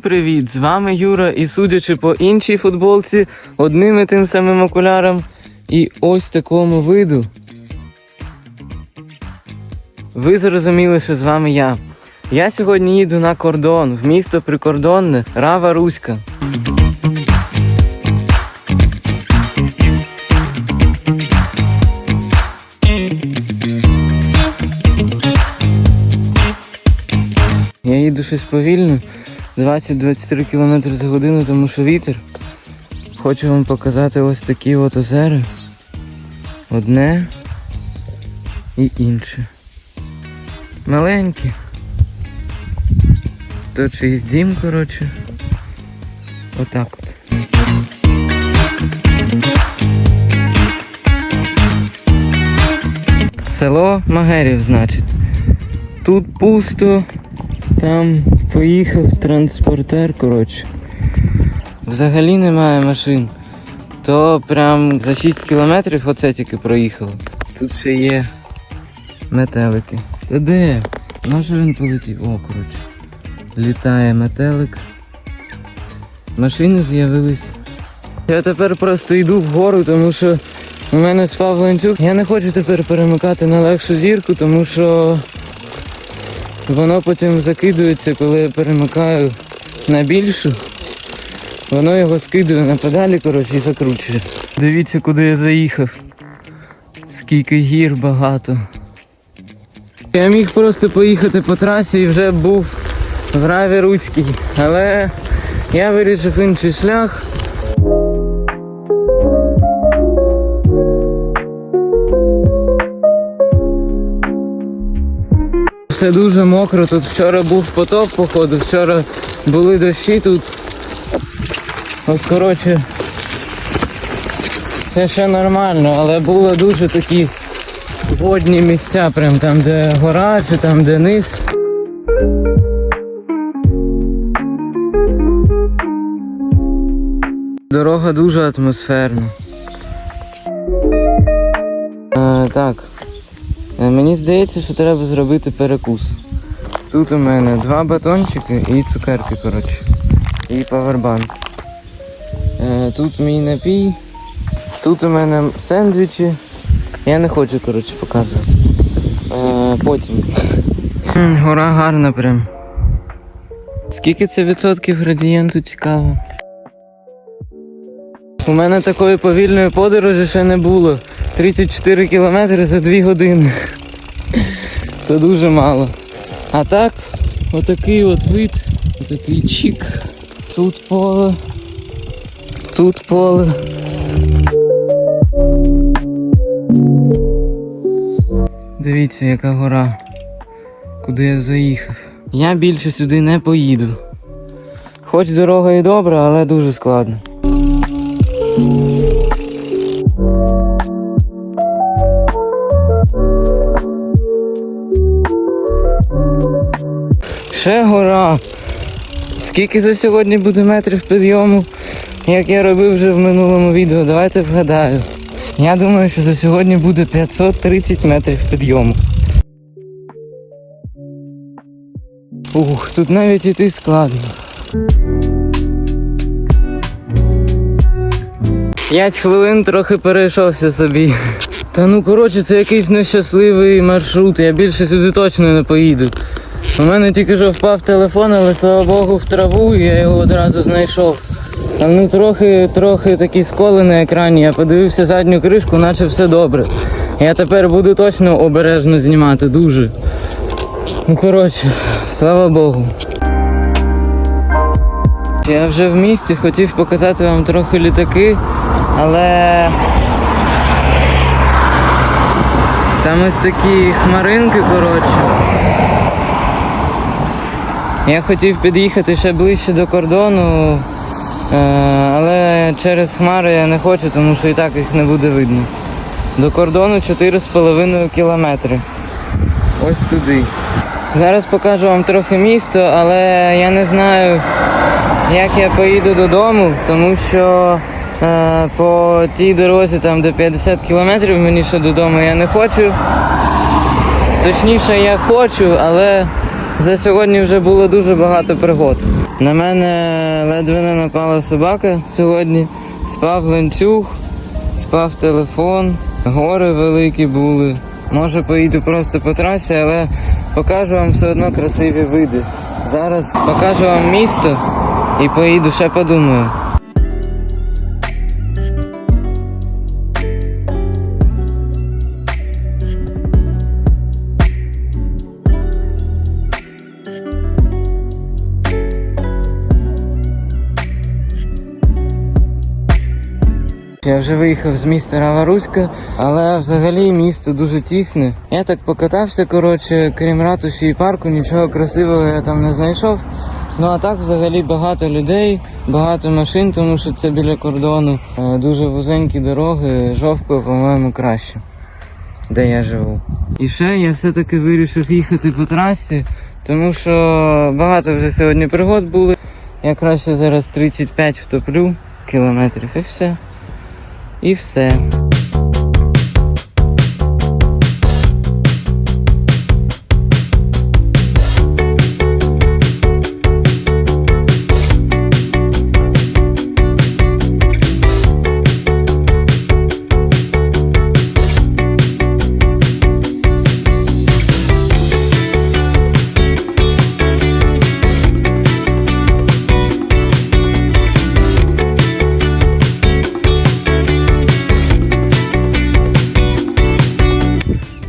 Привіт! З вами Юра, і судячи по іншій футболці, одним і тим самим окулярам і ось такому виду. Ви зрозуміли, що з вами я. Я сьогодні їду на кордон в місто прикордонне Рава Руська. Я їду щось повільно, 20-23 км за годину, тому що вітер. Хочу вам показати ось такі от озера. Одне і інше. Маленькі. Тут чийсь дім, коротше. Отак от. Село Магерів, значить. Тут пусто, там поїхав транспортер, коротше. Взагалі немає машин. То прям за 6 кілометрів оце тільки проїхало. Тут ще є метелики. Та де? Що він полетів? О, коротше. Літає метелик. Машини з'явились. Я тепер просто йду вгору, тому що у мене спав ланцюг. Я не хочу тепер перемикати на легшу зірку, тому що Воно потім закидується, коли я перемикаю на більшу. Воно його скидує на педалі, коротше, і закручує. Дивіться, куди я заїхав. Скільки гір багато. Я міг просто поїхати по трасі і вже був в Раві Руській. Але я вирішив інший шлях. Все дуже мокро, тут вчора був потоп, походу, вчора були дощі тут. От коротше, це ще нормально, але було дуже такі водні місця, прям там, де гора, чи там, де низ. Дорога дуже атмосферна. Е, так. Е, Мені здається, що треба зробити перекус. Тут у мене два батончики і цукерки, коротше. І павербанк. Е, Тут мій напій. Тут у мене сендвічі. Я не хочу, коротше, показувати. Е, Потім. Гора гарна прям. Скільки це відсотків градієнту цікаво? У мене такої повільної подорожі ще не було. 34 кілометри за 2 години. То дуже мало. А так, отакий от вид, отакий чік. Тут поле. Тут поле. Дивіться, яка гора. Куди я заїхав. Я більше сюди не поїду. Хоч дорога і добра, але дуже складно. Ще гора. Скільки за сьогодні буде метрів підйому, як я робив вже в минулому відео, давайте вгадаю. Я думаю, що за сьогодні буде 530 метрів підйому. Ух, тут навіть іти складно. П'ять хвилин трохи перейшовся собі. Та ну коротше, це якийсь нещасливий маршрут, я більше сюди точно не поїду. У мене тільки що впав телефон, але слава Богу в траву, я його одразу знайшов. Там ну трохи, трохи такі сколи на екрані. Я подивився задню кришку, наче все добре. Я тепер буду точно обережно знімати, дуже. Ну коротше, слава Богу. Я вже в місті хотів показати вам трохи літаки, але там ось такі хмаринки, коротше. Я хотів під'їхати ще ближче до кордону, е, але через хмари я не хочу, тому що і так їх не буде видно. До кордону 4,5 кілометри. Ось туди. Зараз покажу вам трохи місто, але я не знаю, як я поїду додому, тому що по тій дорозі, там де 50 кілометрів мені ще додому я не хочу. Точніше, я хочу, але За сьогодні вже було дуже багато пригод. На мене ледве не напала собака сьогодні. Спав ланцюг, впав телефон, гори великі були. Може поїду просто по трасі, але покажу вам все одно красиві види. Зараз покажу вам місто і поїду, ще подумаю. Я вже виїхав з міста Раваруська, але взагалі місто дуже тісне. Я так покатався, коротше, крім ратуші і парку, нічого красивого я там не знайшов. Ну а так взагалі багато людей, багато машин, тому що це біля кордону. Е, Дуже вузенькі дороги, жовкою, по-моєму, краще, де я живу. І ще я все-таки вирішив їхати по трасі, тому що багато вже сьогодні пригод були. Я краще зараз 35 втоплю кілометрів і все. І все.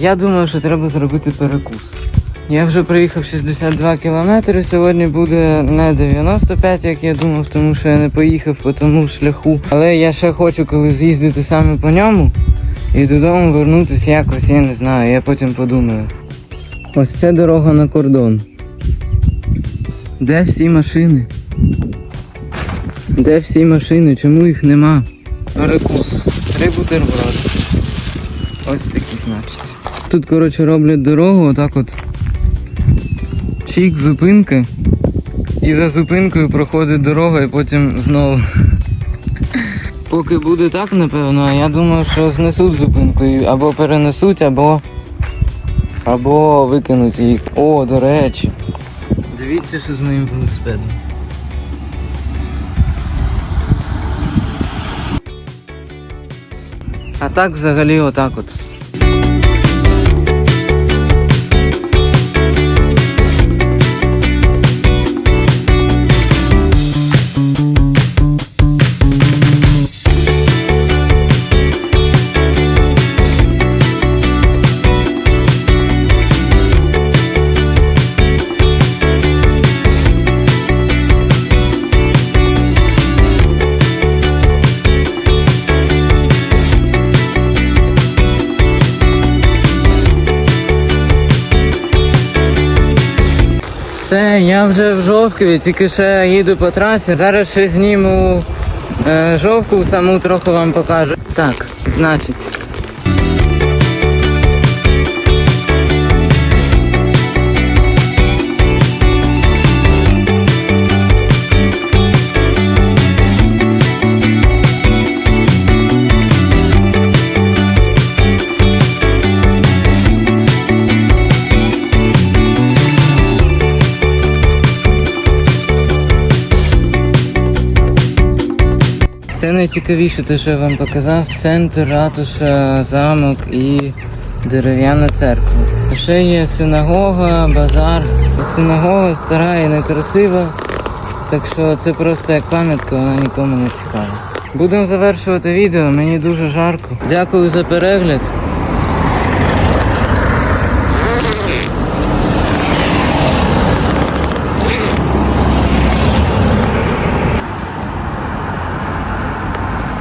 Я думаю, що треба зробити перекус. Я вже проїхав 62 кілометри. Сьогодні буде не 95, як я думав, тому що я не поїхав по тому шляху. Але я ще хочу, коли з'їздити саме по ньому і додому вернутися якось, я не знаю, я потім подумаю. Ось це дорога на кордон. Де всі машини? Де всі машини? Чому їх нема? Перекус. Три бутерброди. Тут, коротше, роблять дорогу, отак от. Чік, зупинка. І за зупинкою проходить дорога і потім знову. Поки буде так, напевно, я думаю, що знесуть зупинку або перенесуть, або. або викинуть її. О, до речі. Дивіться, що з моїм велосипедом. А так взагалі отак от. Все, я вже в Жовкові, тільки ще їду по трасі. Зараз ще зніму е, жовку, саму трохи вам покажу. Так, значить. Це найцікавіше, те, що я вам показав. Центр, ратуша, замок і дерев'яна церква. Ще є синагога, базар. Синагога стара і некрасива. Так що це просто як пам'ятка, вона нікому не цікава. Будемо завершувати відео, мені дуже жарко. Дякую за перегляд.